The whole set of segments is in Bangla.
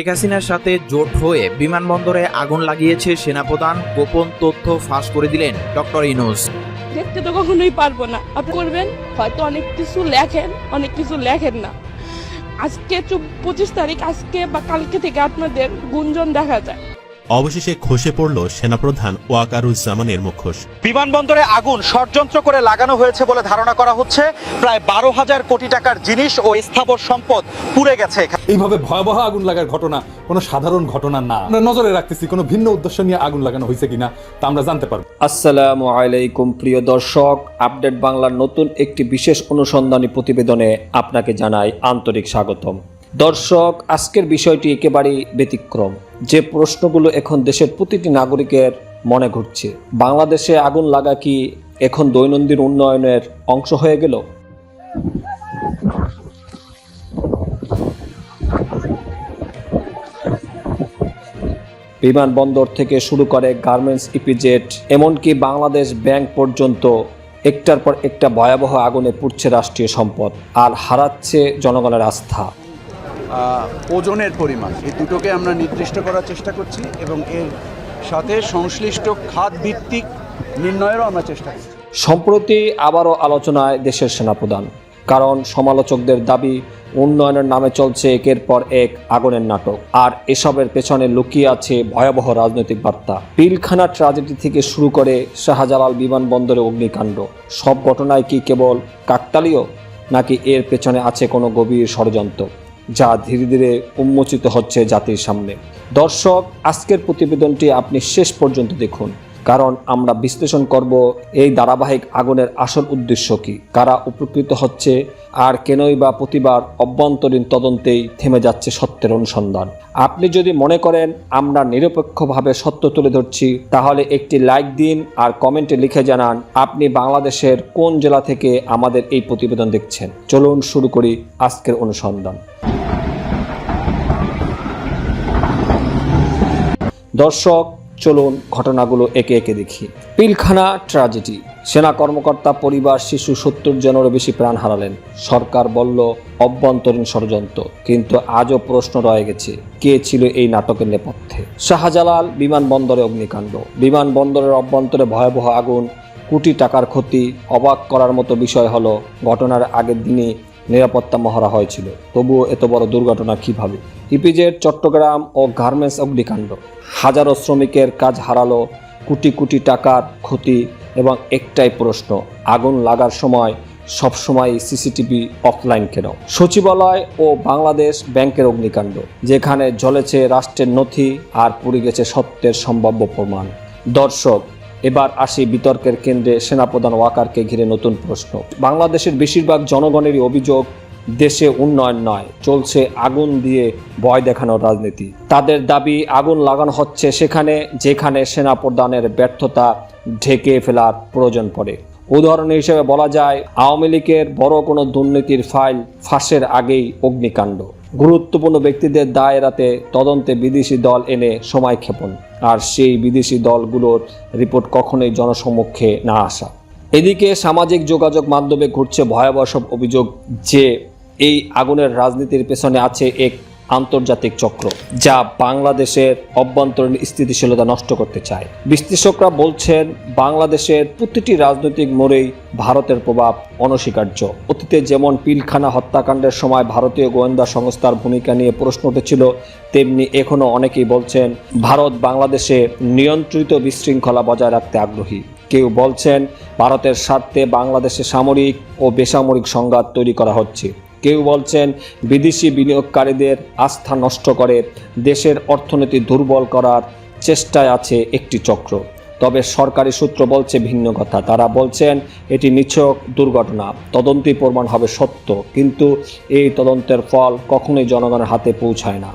শেখ হাসিনার সাথে জোট হয়ে বিমানবন্দরে আগুন লাগিয়েছে সেনাপ্রধান, গোপন তথ্য ফাঁস করে দিলেন ডক্টর ইনোস দেখতে তো কখনোই পারব না। আপনি করবেন? হয়তো অনেক কিছু লেখেন, অনেক কিছু লেখেন না। আজকে পঁচিশ তারিখ, আজকে বা কালকে থেকে আপনাদের গুঞ্জন দেখা যায়। অবশেষে খসে পড়ল সেনাপ্রধান ওয়াকারুজ্জামানের মুখোশ। বিমানবন্দরে আগুন ষড়যন্ত্র করে লাগানো হয়েছে বলে ধারণা করা হচ্ছে। প্রায় বারো হাজার কোটি টাকার জিনিস ও স্থাবর সম্পদ পুড়ে গেছে এইভাবে ভয়াবহ আগুন লাগার ঘটনা কোনো সাধারণ ঘটনা না। আমরা নজরে রাখতেছি কোনো ভিন্ন উদ্দেশ্য নিয়ে আগুন লাগানো হয়েছে কিনা তা আমরা জানতে পারব। আসসালামু আলাইকুম প্রিয় দর্শক। আপডেট বাংলার নতুন একটি বিশেষ অনুসন্ধানী প্রতিবেদনে আপনাকে জানাই আন্তরিক স্বাগতম। দর্শক আজকের বিষয়টি একেবারেই ব্যতিক্রম। যে প্রশ্নগুলো এখন দেশের প্রতিটি নাগরিকের মনে ঘুরছে। বাংলাদেশে আগুন লাগা কি এখন দৈনন্দিন উন্নয়নের অংশ হয়ে গেল? বিমানবন্দর থেকে শুরু করে গার্মেন্টস ইপিজেট এমনকি বাংলাদেশ ব্যাংক পর্যন্ত একটার পর একটা ভয়াবহ আগুনে পুড়ছে রাষ্ট্রীয় সম্পদ, আর হারাচ্ছে জনগণের আস্থা। ওজনের পরিমাণ। এই দুটোকে আমরা নির্দিষ্ট করার চেষ্টা করছি এবং এর সাথে সংশ্লিষ্ট খাত ভিত্তিক নির্ণয়েরও আমরা চেষ্টা করছি। সম্প্রতি আবারও আলোচনায় দেশের সেনাপ্রধান, কারণ সমালোচকদের দাবি উন্নয়নের নামে চলছে একের পর এক আগুনের নাটক। আর এসবের পেছনে লুকিয়ে আছে ভয়াবহ রাজনৈতিক বার্তা। পিলখানা ট্রাজেডি থেকে শুরু করে শাহজালাল বিমানবন্দরে অগ্নিকাণ্ড। সব ঘটনায় কি কেবল কাকতালীয়, নাকি এর পেছনে আছে কোনো গভীর ষড়যন্ত্র? যা ধীরে ধীরে উন্মোচিত হচ্ছে জাতির সামনে। দর্শক, আজকের প্রতিবেদনটি আপনি শেষ পর্যন্ত দেখুন। কারণ আমরা বিশ্লেষণ করব এই ধারাবাহিক আগুনের আসল উদ্দেশ্য কি, কারা উপকৃত হচ্ছে, আর কেনই বা প্রতিবার অভ্যন্তরীণ তদন্তেই থেমে যাচ্ছে সত্যের অনুসন্ধান। আপনি যদি মনে করেন আমরা নিরপেক্ষভাবে সত্য তুলে ধরছি, তাহলে একটি লাইক দিন আর কমেন্টে লিখে জানান, আপনি বাংলাদেশের কোন জেলা থেকে আমাদের এই প্রতিবেদন দেখছেন। চলুন শুরু করি আজকের অনুসন্ধান। দর্শক, চলুন ঘটনাগুলো একে একে দেখি। পিলখানা ট্র্যাজেডি সেনা কর্মকর্তা পরিবার শিশু সত্তর জনেরও বেশি প্রাণ হারালেন। সরকার বলল, অভ্যন্তরীণ ষড়যন্ত্র। কিন্তু আজও প্রশ্ন রয়ে গেছে, কে ছিল এই নাটকের নেপথ্যে? শাহজালাল, বিমানবন্দরে অগ্নিকাণ্ড। বিমানবন্দরের অভ্যন্তরে ভয়াবহ আগুন, কোটি টাকার ক্ষতি, অবাক করার মতো বিষয় হলো, ঘটনার আগের দিনই নিরাপত্তা মহড়া হয়েছিল। তবুও এত বড় দুর্ঘটনা কীভাবে? ইপিজেড, চট্টগ্রাম ও গার্মেন্টস অগ্নিকাণ্ড। হাজারো শ্রমিকের কাজ হারালো, কোটি কোটি টাকার ক্ষতি এবং একটাই প্রশ্ন, আগুন লাগার সময় সবসময় সিসিটিভি অফলাইন কেন? সচিবালয় ও বাংলাদেশ ব্যাংকের অগ্নিকাণ্ড, যেখানে জ্বলেছে রাষ্ট্রের নথি আর পুড়ে গেছে সত্যের সম্ভাব্য প্রমাণ। দর্শক এবার আসি বিতর্কের কেন্দ্রে সেনাপ্রধান ওয়াকারকে ঘিরে নতুন প্রশ্ন। বাংলাদেশের বেশিরভাগ জনগণেরই অভিযোগ, দেশে উন্নয়ন নয়, চলছে আগুন দিয়ে ভয় দেখানোর রাজনীতি। তাদের দাবি, আগুন লাগানো হচ্ছে সেখানে, যেখানে সেনা সেনাপ্রধানের ব্যর্থতা ঢেকে ফেলার প্রয়োজন পড়ে। উদাহরণ হিসেবে বলা যায়, আওয়ামী লীগের বড় কোনো দুর্নীতির ফাইল ফাঁসের আগেই অগ্নিকাণ্ড। গুরুত্বপূর্ণ ব্যক্তিদের দায় এড়াতে তদন্তে বিদেশি দল এনে সময় ক্ষেপণ। আর সেই বিদেশি দলগুলোর রিপোর্ট কখনোই জনসমক্ষে না আসা। এদিকে সামাজিক যোগাযোগ মাধ্যমে ঘটছে ভয়াবহ সব অভিযোগ যে এই আগুনের রাজনীতির পেছনে আছে এক আন্তর্জাতিক চক্র, যা বাংলাদেশের অভ্যন্তরীণ স্থিতিশীলতা নষ্ট করতে চায়। বিশ্লেষকরা বলছেন, বাংলাদেশের প্রতিটি রাজনৈতিক মোড়েই ভারতের প্রভাব অনস্বীকার্য। অতীতে যেমন পিলখানা হত্যাকাণ্ডের সময় ভারতীয় গোয়েন্দা সংস্থার ভূমিকা নিয়ে প্রশ্ন উঠেছিল, তেমনি এখনও অনেকেই বলছেন, ভারত বাংলাদেশে নিয়ন্ত্রিত বিশৃঙ্খলা বজায় রাখতে আগ্রহী। কেউ বলছেন, ভারতের স্বার্থে বাংলাদেশে সামরিক ও বেসামরিক সংঘাত তৈরি করা হচ্ছে। কেউ বলছেন বিদেশি বিনিয়োগকারীদের আস্থা নষ্ট করে দেশের অর্থনীতি দুর্বল করার চেষ্টায় আছে একটি চক্র। তবে সরকারি সূত্র বলছে ভিন্ন কথা। তারা বলছেন, এটি নিছক দুর্ঘটনা। তদন্তই প্রমাণ হবে সত্য। কিন্তু এই তদন্তের ফল কখনোই জনগণের হাতে পৌঁছায় না।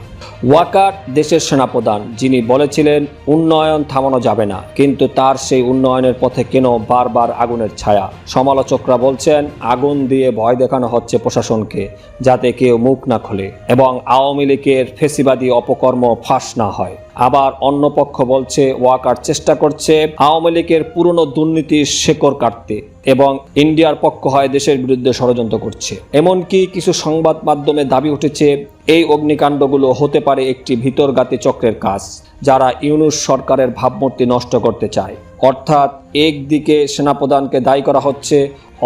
ওয়াকার দেশের সেনাপ্রধান, যিনি বলেছিলেন, উন্নয়ন থামানো যাবে না। কিন্তু তার সেই উন্নয়নের পথে কেন বারবার আগুনের ছায়া? সমালোচকরা বলছেন, আগুন দিয়ে ভয় দেখানো হচ্ছে প্রশাসনকে, যাতে কেউ মুখ না খোলে এবং আওয়ামী লীগের ফেসিবাদী অপকর্ম ফাঁস না হয়। আবার অন্য পক্ষ বলছে, ওয়াকার চেষ্টা করছে আওয়ামী লীগের পুরনো দুর্নীতির শেকড় কাটতে এবং ইন্ডিয়ার পক্ষ হয় দেশের বিরুদ্ধে ষড়যন্ত্র করছে। এমনকি কিছু সংবাদ মাধ্যমে দাবি উঠেছে এই অগ্নিকাণ্ডগুলো হতে পারে একটি ভিতরগাতি চক্রের কাজ, যারা ইউনুস সরকারের ভাবমূর্তি নষ্ট করতে চায়। অর্থাৎ একদিকে সেনাপ্রধানকে দায়ী করা হচ্ছে,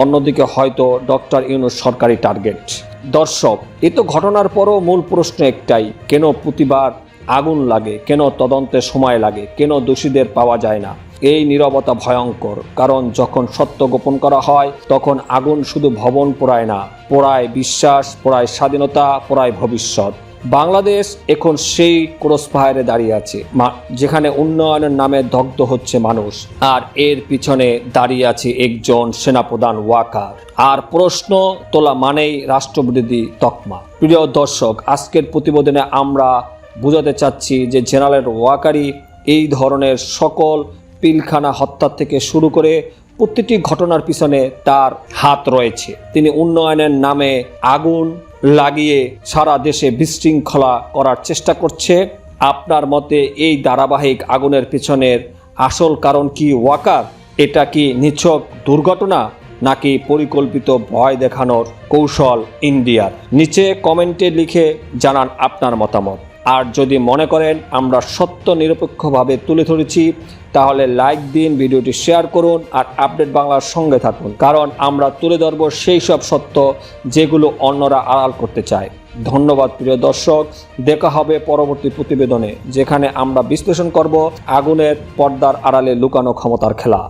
অন্যদিকে হয়তো ডক্টর ইউনুস সরকারি টার্গেট। দর্শক, এ তো ঘটনার পরও মূল প্রশ্ন একটাই, কেন প্রতিবার আগুন লাগে, কেন তদন্তে সময় লাগে, কেন দোষীদের পাওয়া যায় না? এই নীরবতা ভয়ঙ্কর, কারণ যখন সত্য গোপন করা হয়, তখন আগুন শুধু ভবন পোড়ায় না, পোড়ায় বিশ্বাস, পোড়ায় স্বাধীনতা, পোড়ায় ভবিষ্যৎ। বাংলাদেশ এখন সেই ক্রস ফায়ারে দাঁড়িয়ে আছে যেখানে উন্নয়নের নামে দগ্ধ হচ্ছে মানুষ, আর এর পিছনে দাঁড়িয়ে আছে একজন সেনাপ্রধান ওয়াকার। আর প্রশ্ন তোলা মানেই রাষ্ট্রবিরোধী তকমা। প্রিয় দর্শক, আজকের প্রতিবেদনে আমরা বোঝাতে চাচ্ছি যে জেনারেল ওয়াকারি এই ধরনের সকল পিলখানা হত্যা থেকে শুরু করে প্রতিটি ঘটনার পিছনে তার হাত রয়েছে। তিনি উন্নয়নের নামে আগুন লাগিয়ে সারা দেশে বিশৃঙ্খলা করার চেষ্টা করছে। আপনার মতে এই ধারাবাহিক আগুনের পিছনের আসল কারণ কি ওয়াকার? এটা কি নিছক দুর্ঘটনা? নাকি পরিকল্পিত ভয় দেখানোর কৌশল ইন্ডিয়ার? নিচে কমেন্টে লিখে জানান আপনার মতামত। আর যদি মনে করেন আমরা সত্য নিরপেক্ষভাবে তুলে ধরেছি, তাহলে লাইক দিন, ভিডিওটি শেয়ার করুন আর আপডেট বাংলার সঙ্গে থাকুন। কারণ আমরা তুলে ধরব সেই সব সত্য যেগুলো অন্যরা আড়াল করতে চায়। ধন্যবাদ প্রিয় দর্শক, দেখা হবে পরবর্তী প্রতিবেদনে, যেখানে আমরা বিশ্লেষণ করব আগুনের পর্দার আড়ালে লুকানো ক্ষমতার খেলা।